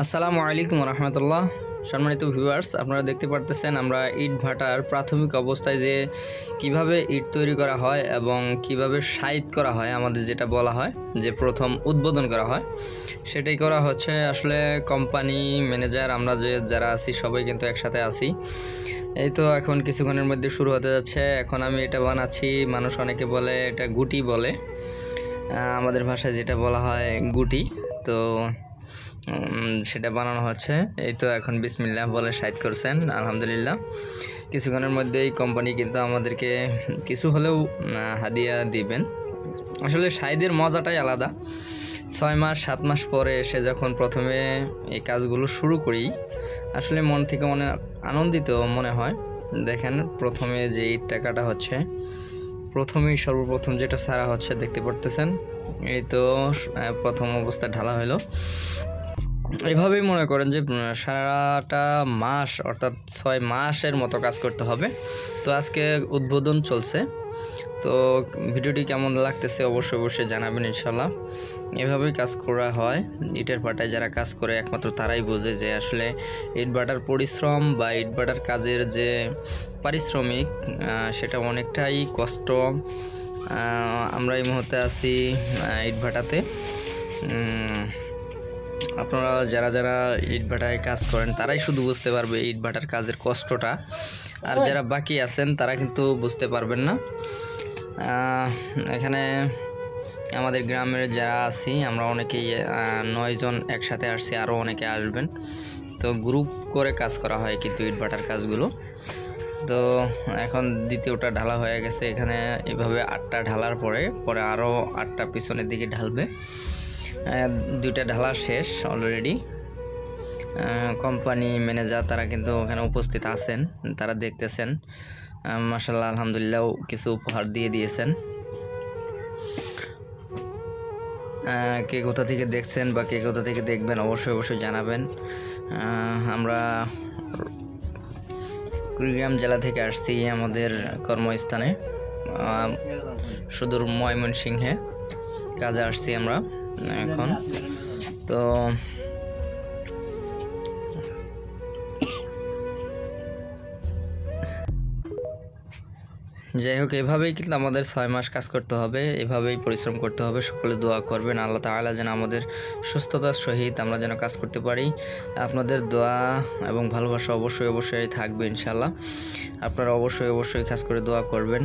আসসালামু আলাইকুম রহমতুল্লাহ। সম্মানিত ভিউয়ার্স আপনারা দেখতে পারতেছেন আমরা ইট ভাটার প্রাথমিক অবস্থায় যে কীভাবে ইট তৈরি করা হয় এবং কীভাবে সাইজ করা হয়, আমাদের যেটা বলা হয়, যে প্রথম উদ্বোধন করা হয়, সেটাই করা হচ্ছে আসলে কোম্পানি ম্যানেজার আমরা যে যারা আছি সবাই কিন্তু একসাথে আছি। এই তো এখন কিছুক্ষণের মধ্যে শুরু হতে যাচ্ছে, এখন আমি এটা বানাচ্ছি, মানুষ অনেকে বলে এটা গুটি বলে। আমাদের ভাষায় যেটা বলা হয় গুটি, তো সেটা বানানো হচ্ছে। এই তো এখন বিসমিল্লাহ বলে সাইড করছেন, আলহামদুলিল্লাহ। কিছুক্ষণের মধ্যেই কোম্পানি কিন্তু আমাদেরকে কিছু হলেও হাদিয়া দিবেন। আসলে সাইদের মজাটাই আলাদা। ছয় মাস, সাত মাস পরে এসে যখন প্রথমে এই কাজগুলো শুরু করি, আসলে মন থেকে মনে আনন্দিত মনে হয়। দেখেন, প্রথমে যে ইট টাকাটা হচ্ছে, প্রথমেই সর্বপ্রথম যেটা সারা হচ্ছে, দেখতে পারতেছেন? এই তো প্রথম অবস্থা ঢালা হলো। এভাবেই মনে করেন যে সারাটা মাস অর্থাৎ ছয় মাসের মতো কাজ করতে হবে। তো আজকে উদ্বোধন চলছে। তো ভিডিওটি কেমন লাগতেছে অবশ্যই অবশ্যই জানাবেন ইনশাল্লাহ এভাবেই কাজ করা হয়। ইটের ভাটায় যারা কাজ করে একমাত্র তারাই বোঝে যে আসলে ইট পরিশ্রম বা ইট ভাটার কাজের যে পারিশ্রমিক সেটা অনেকটাই কষ্ট। আমরা এই মুহূর্তে আছি আহ, ইট ভাটাতে উম, আপনারা যারা যারা ইট ভাটায় কাজ করেন তারাই শুধু বুঝতে পারবে ইট ভাটার কাজের কষ্টটা। আর যারা বাকি আছেন তারা কিন্তু বুঝতে পারবেন না। এখানে আমাদের গ্রামের যারা আছি আমরা অনেকেই নয়জন একসাথে আসছি আরও অনেকে আসবেন। তো গ্রুপ করে কাজ করা হয় কিন্তু ইট ভাটার কাজগুলো। তো এখন দ্বিতীয়টা ঢালা হয়ে গেছে। এখানে এভাবে আটটা ঢালার পরে পরে আরও আটটা পিছনের দিকে ঢালবে। দুইটা ঢালা শেষ অলরেডি কোম্পানি ম্যানেজার তারা কিন্তু ওখানে উপস্থিত আছেন, তারা দেখতেছেন। মাসাল্লাহ আলহামদুলিল্লাহ কিছু উপহার দিয়ে দিয়েছেন। কে কোথা থেকে দেখছেন বা কে কোথা থেকে দেখবেন অবশ্যই অবশ্যই জানাবেন। আমরা কুড়িগ্রাম জেলা থেকে আসছি আমাদের কর্মস্থানে। সুদূর ময়মনসিংহে কাজে আসছি আমরা। এখন। তো যাই হোক, এভাবেই কিন্তু আমাদের ছয় মাস কাজ করতে হবে, এভাবেই পরিশ্রম করতে হবে, সকলে দোয়া করবেন, আল্লাহ তাআলা যেন আমাদের সুস্থতার সহিত আমরা যেন কাজ করতে পারি। আপনাদের দোয়া এবং ভালোবাসা অবশ্যই অবশ্যই থাকবে ইনশাল্লাহ আপনারা অবশ্যই অবশ্যই কাজ করে দোয়া করবেন।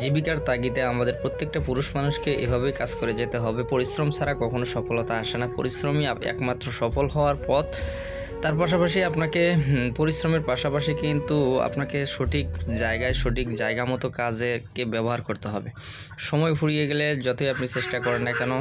জীবিকার তাগিদে আমাদের প্রত্যেকটা পুরুষ মানুষকে এভাবেই কাজ করে যেতে হবে। পরিশ্রম ছাড়া কখনো সফলতা আসে না। পরিশ্রমই একমাত্র সফল হওয়ার পথ। তার পাশাপাশি আপনাকে পরিশ্রমের পাশাপাশি কিন্তু আপনাকে সঠিক জায়গায়, সঠিক জায়গা মতো কাজেকে ব্যবহার করতে হবে। সময় ফুরিয়ে গেলে যতই আপনি চেষ্টা করেন না কেন